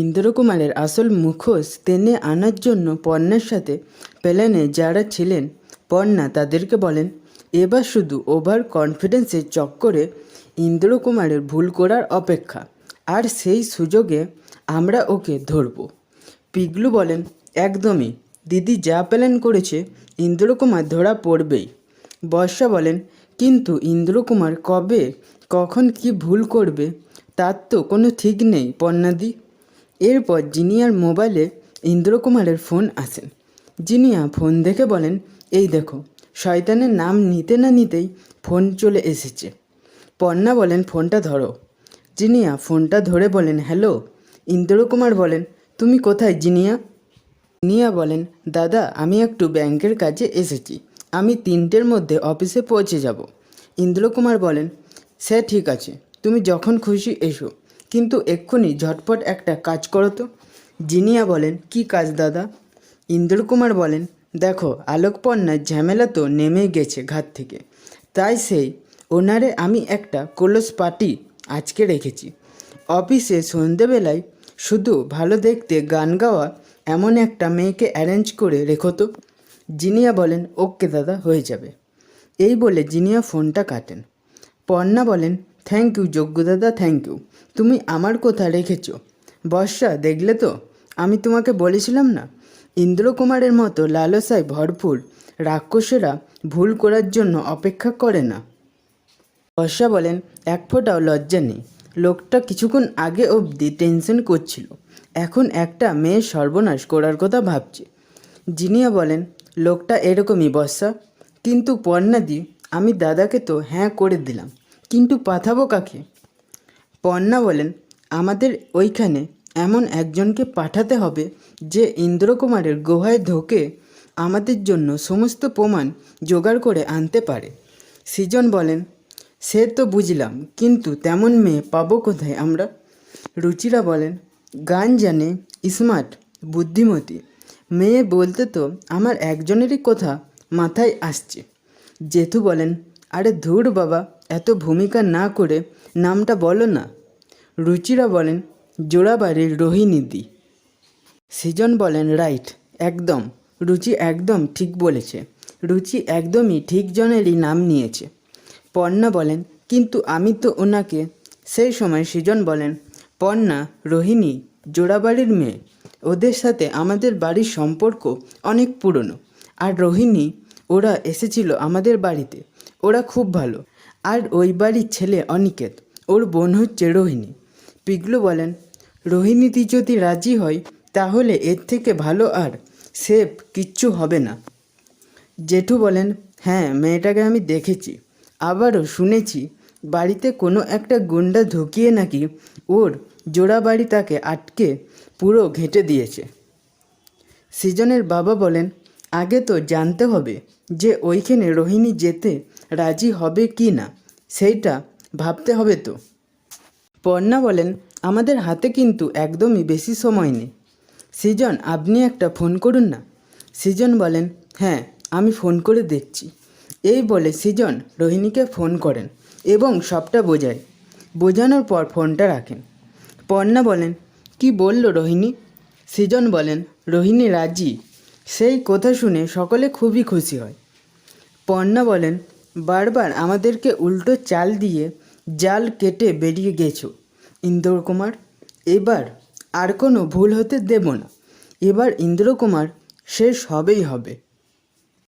ইন্দ্রকুমারের আসল মুখোশ টেনে আনার জন্য পর্ণার সাথে প্ল্যানে যারা ছিলেন, পর্ণা তাদেরকে বলেন, এবার শুধু ওভার কনফিডেন্সের চক্করে ইন্দ্রকুমারের ভুল করার অপেক্ষা। আর সেই সুযোগে আমরা ওকে ধরব। পিগলু বলেন, একদমই। দিদি যা প্ল্যান করেছে ইন্দ্রকুমার ধরা পড়বেই। বর্ষা বলেন, কিন্তু ইন্দ্রকুমার কবে, কখন কি ভুল করবে, তার তো কোনো ঠিক নেই পর্ণাদি এরপর জিনিয়ার মোবাইলে ইন্দ্রকুমারের ফোন আসেন জিনিয়া ফোন দেখে বলেন, এই দেখো, শয়তানের নাম নিতে না নিতেই ফোন চলে এসেছে। পর্ণা বলেন, ফোনটা ধরো। জিনিয়া ফোনটা ধরে বলেন, হ্যালো। ইন্দ্রকুমার বলেন, তুমি কোথায় জিনিয়া? জিনিয়া বলেন, দাদা, আমি একটু ব্যাংকের কাজে এসেছি। আমি তিনটের মধ্যে অফিসে পৌঁছে যাব। ইন্দ্রকুমার বলেন, সে ঠিক আছে, তুমি যখন খুশি এসো। কিন্তু এক্ষুনি ঝটপট একটা কাজ করো তো। জিনিয়া বলেন, কি কাজ দাদা? ইন্দ্রকুমার বলেন, দেখো, আলোকপর্ণার ঝামেলা তো নেমে গেছে ঘাট থেকে। তাই সেই ওনারে আমি একটা কলস পার্টি আজকে রেখেছি। অফিসে সন্ধেবেলায় শুধু ভালো দেখতে গান গাওয়া এমন একটা মেয়েকে অ্যারেঞ্জ করে রেখো তো। জিনিয়া বলেন, ওকে দাদা, হয়ে যাবে। এই বলে জিনিয়া ফোনটা কাটেন। পর্ণা বলেন থ্যাংক ইউ যজ্ঞ দাদা থ্যাংক ইউ তুমি আমার কথা রেখেছ। বর্ষা, দেখলে তো? আমি তোমাকে বলেছিলাম না? ইন্দ্রকুমারের মতো লালসায় ভরপুর রাক্ষসেরা ভুল করার জন্য অপেক্ষা করে না। বর্ষা বলেন, এক ফোঁটাও লজ্জা নেই। লোকটা কিছুক্ষণ আগে অবধি টেনশন করছিল। এখন একটা মেয়ের সর্বনাশ করার কথা ভাবছে। জিনিয়া বলেন, লোকটা এরকমই, বর্ষা। কিন্তু পর্ণাদি আমি দাদাকে তো হ্যাঁ করে দিলাম। কিন্তু পাঠাবো কাকে? পর্ণা বলেন, আমাদের ওইখানে এমন একজনকে পাঠাতে হবে যে ইন্দ্রকুমারের গুহায় ঢোকে আমাদের জন্য সমস্ত প্রমাণ জোগাড় করে আনতে পারে। সৃজন বলেন, সে তো বুঝলাম, কিন্তু তেমন মেয়ে পাবো কোথায় আমরা? রুচিরা বলেন, গান জানে, স্মার্ট, বুদ্ধিমতী। মেয়ে বলতে তো আমার একজনেরই কথা মাথায় আসছে। জেঠু বলেন, আরে ধুর বাবা এত ভূমিকা না করে নামটা বলো না। রুচিরা বলেন, জোড়াবাড়ির রোহিণীদি সৃজন বলেন, রাইট, একদম। রুচি একদম ঠিক বলেছে। রুচি একদমই ঠিক জনেরই নাম নিয়েছে। পর্ণা বলেন, কিন্তু আমি তো ওনাকে সেই সময় সৃজন বলেন পর্ণা রোহিণী, জোড়াবাড়ির মেয়ে। ওদের সাথে আমাদের বাড়ির সম্পর্ক অনেক পুরনো। আর রোহিণী, ওরা এসেছিল আমাদের বাড়িতে। ওরা খুব ভালো। আর ওই বাড়ির ছেলে অনিকেত, ওর বোন হচ্ছে রোহিণী। পিগলু বলেন রোহিণীতি যদি রাজি হয়, তাহলে এর থেকে ভালো আর সেফ কিচ্ছু হবে না। জেঠু বলেন হ্যাঁ মেয়েটাকে আমি দেখেছি। আবারও শুনেছি, বাড়িতে কোনো একটা গুন্ডা ঢুকিয়ে নাকি ওর জোড়া বাড়ি তাকে আটকে পুরো ঘেঁটে দিয়েছে। সৃজনের বাবা বলেন, আগে তো জানতে হবে যে ওইখানে রোহিণী যেতে রাজি হবে কি না, সেইটা ভাবতে হবে তো। পর্ণা বলেন, আমাদের হাতে কিন্তু একদমই বেশি সময় নেই। সৃজন, আপনি একটা ফোন করুন না। সৃজন বলেন হ্যাঁ আমি ফোন করে দেখছি। এই বলে সৃজন রোহিণীকে ফোন করেন এবং সবটা বোঝায়। বোঝানোর পর ফোনটা রাখেন। পর্ণা বলেন, কি বলল রোহিণী? সৃজন বলেন, রোহিণী রাজি। সেই কথা শুনে সকলে খুবই খুশি হয়। পর্ণা বলেন বারবার আমাদেরকে উল্টো চাল দিয়ে জাল কেটে বেরিয়ে গেছো। ইন্দ্রকুমার, এবার আর কোনো ভুল হতে দেব না। এবার ইন্দ্রকুমার শেষ হবেই হবে।